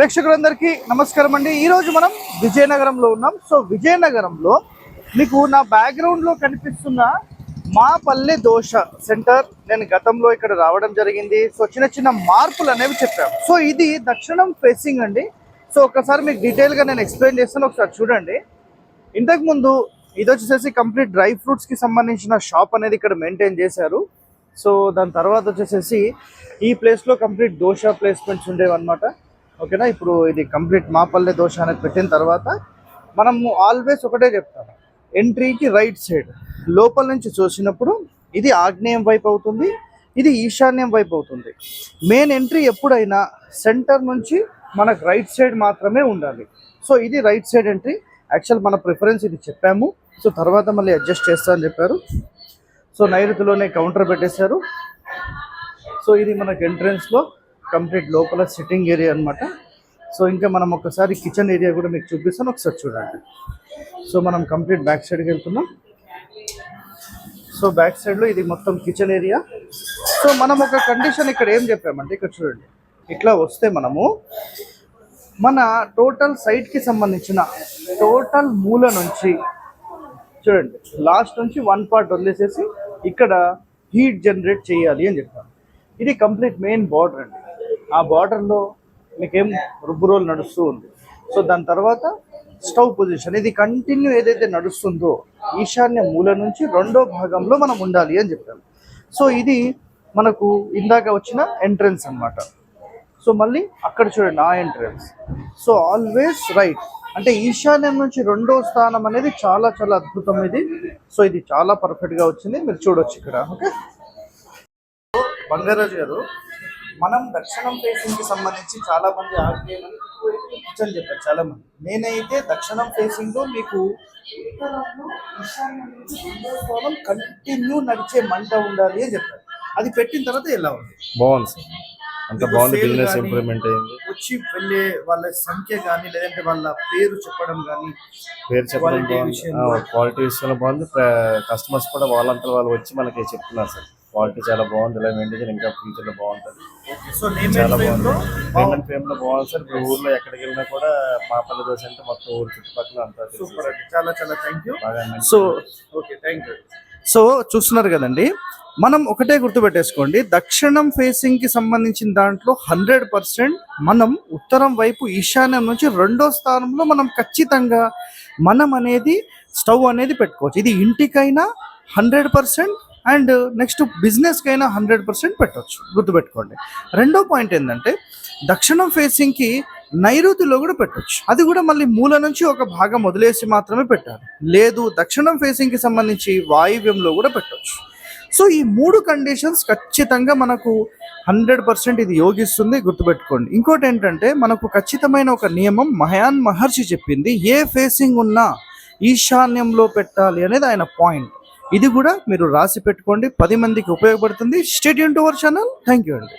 ప్రేక్షకులందరికీ నమస్కారం అండి. ఈరోజు మనం విజయనగరంలో ఉన్నాం. సో విజయనగరంలో మీకు నా బ్యాక్గ్రౌండ్లో కనిపిస్తున్న మా పల్లె దోశ సెంటర్ నేను గతంలో ఇక్కడ రావడం జరిగింది. సో చిన్న చిన్న మార్పులు అనేవి చెప్పాము. సో ఇది దక్షిణం ఫేసింగ్ అండి. సో ఒకసారి మీకు డీటెయిల్గా నేను ఎక్స్ప్లెయిన్ చేస్తాను. ఒకసారి చూడండి. ఇంతకుముందు ఇది వచ్చేసి కంప్లీట్ డ్రై ఫ్రూట్స్కి సంబంధించిన షాప్ అనేది ఇక్కడ మెయింటైన్ చేశారు. సో దాని తర్వాత వచ్చేసేసి ఈ ప్లేస్లో కంప్లీట్ దోశ ప్లేస్మెంట్స్ ఉండేవి అనమాట ఓకేనా? ఇప్పుడు ఇది కంప్లీట్ మాపల్లె దోశ అనేది పెట్టిన తర్వాత మనము ఆల్వేస్ ఒకటే చెప్తాము ఎంట్రీకి రైట్ సైడ్. లోపల నుంచి చూసినప్పుడు ఇది ఆగ్నేయం వైపు అవుతుంది ఇది ఈశాన్యం వైపు అవుతుంది. మెయిన్ ఎంట్రీ ఎప్పుడైనా సెంటర్ నుంచి మనకు రైట్ సైడ్ మాత్రమే ఉండాలి. సో ఇది రైట్ సైడ్ ఎంట్రీ. యాక్చువల్ మన ప్రిఫరెన్స్ ఇది చెప్పాము. సో తర్వాత మళ్ళీ అడ్జస్ట్ చేస్తా అని చెప్పారు. సో నైరుతిలోనే కౌంటర్ పెట్టేశారు. సో ఇది మనకు ఎంట్రన్స్లో కంప్లీట్ లోపల సిట్టింగ్ ఏరియా అన్నమాట. సో ఇంకా మనం ఒకసారి కిచెన్ ఏరియా కూడా మీకు చూపిస్తాను ఒకసారి చూడండి. సో మనం కంప్లీట్ బ్యాక్ సైడ్కి వెళ్తున్నాం. సో బ్యాక్ సైడ్లో ఇది మొత్తం కిచెన్ ఏరియా సో మనం ఒక కండిషన్ ఇక్కడ ఏం చెప్పామంటే ఇక్కడ చూడండి. ఇట్లా వస్తే మనము మన టోటల్ సైట్కి సంబంధించిన టోటల్ మూల నుంచి చూడండి లాస్ట్ నుంచి వన్ పార్ట్ వదిలేసేసి ఇక్కడ హీట్ జనరేట్ చేయాలి అని చెప్పాను ఇది కంప్లీట్ మెయిన్ బార్డర్ అండి. ఆ బార్డర్లో మీకేం రుబ్బు రోల్ నడుస్తూ ఉంది. సో దాని తర్వాత స్టవ్ పొజిషన్. ఇది కంటిన్యూ ఏదైతే నడుస్తుందో ఈశాన్య మూల నుంచి రెండో భాగంలో మనం ఉండాలి అని చెప్పాను సో ఇది మనకు ఇందాక వచ్చిన ఎంట్రన్స్ అన్నమాట. సో మళ్ళీ అక్కడ చూడండి ఆ ఎంట్రన్స్. So always right. అంటే ఈశాన్యం నుంచి రెండో స్థానం అనేది చాలా చాలా అద్భుతం ఇది. సో ఇది చాలా పర్ఫెక్ట్గా వచ్చింది. మీరు చూడొచ్చు ఇక్కడ. ఓకే? బంగారాజు గారు మనం దక్షిణం ఫేసింగ్కి సంబంధించి చాలా మంది కిచెన్ చెప్పారు చాలా మంది. నేనైతే దక్షిణం ఫేసింగ్లో మీకు కంటిన్యూ నడిచే మంట ఉండాలి అని చెప్పారు. అది పెట్టిన తర్వాత ఎలా ఉంది? బాగుంది సార్. అంత బాగుంది బిజినెస్ ఇంప్రూవ్మెంట్ అయింది. వచ్చి వెళ్ళే వాళ్ళ సంఖ్య కానీ లేదంటే వాళ్ళ పేరు చెప్పడం కానీ పేరు చెప్పడం. క్వాలిటీ విషయంలో. బాగుంది. కస్టమర్స్ కూడా వాళ్ళంతా వాళ్ళు వచ్చి మనకి చెప్తున్నారు సార్. క్వాలిటీ చాలా బాగుంది ఇలా మెయింటైన్ ఇంకా ఫ్యూచర్లో బాగుంటుంది. చాలా ఫ్రేమ్లో? బాగుంది పేమెంట్ ఫేమ్లో బాగుంది సార్. ఇప్పుడు ఊర్లో ఎక్కడికి వెళ్ళినా కూడా మాపల్లి దోశ అంటే మొత్తం ఊరు చుట్టుపక్కల అంతా. సూపర్ అండి. చాలా చాలా thank you so okay thank you so చూస్తున్నారు కదండి. మనం ఒకటే గుర్తుపెట్టేసుకోండి దక్షిణం ఫేసింగ్కి సంబంధించిన దాంట్లో హండ్రెడ్ పర్సెంట్ మనం ఉత్తరం వైపు ఈశాన్యం నుంచి రెండో స్థానంలో మనం ఖచ్చితంగా మనం అనేది స్టవ్ అనేది పెట్టుకోవచ్చు. ఇది ఇంటికైనా హండ్రెడ్ పర్సెంట్ అండ్ నెక్స్ట్ బిజినెస్కైనా హండ్రెడ్ పర్సెంట్ పెట్టవచ్చు గుర్తుపెట్టుకోండి. రెండో పాయింట్ ఏంటంటే దక్షిణం ఫేసింగ్కి నైరుతిలో కూడా పెట్టచ్చు. అది కూడా మళ్ళీ మూల నుంచి ఒక భాగం వదిలేసి మాత్రమే పెట్టాలి. లేదు దక్షిణం ఫేసింగ్కి సంబంధించి వాయువ్యంలో కూడా పెట్టవచ్చు సో ఈ మూడు కండిషన్స్ ఖచ్చితంగా మనకు హండ్రెడ్ పర్సెంట్ ఇది యోగిస్తుంది గుర్తుపెట్టుకోండి. ఇంకోటి ఏంటంటే మనకు ఖచ్చితమైన ఒక నియమం మహయాన్ మహర్షి చెప్పింది ఏ ఫేసింగ్ ఉన్నా ఈశాన్యంలో పెట్టాలి అనేది ఆయన పాయింట్. ఇది కూడా మీరు రాసి పెట్టుకోండి. పది మందికి ఉపయోగపడుతుంది. Stadium to our channel thank you అండి.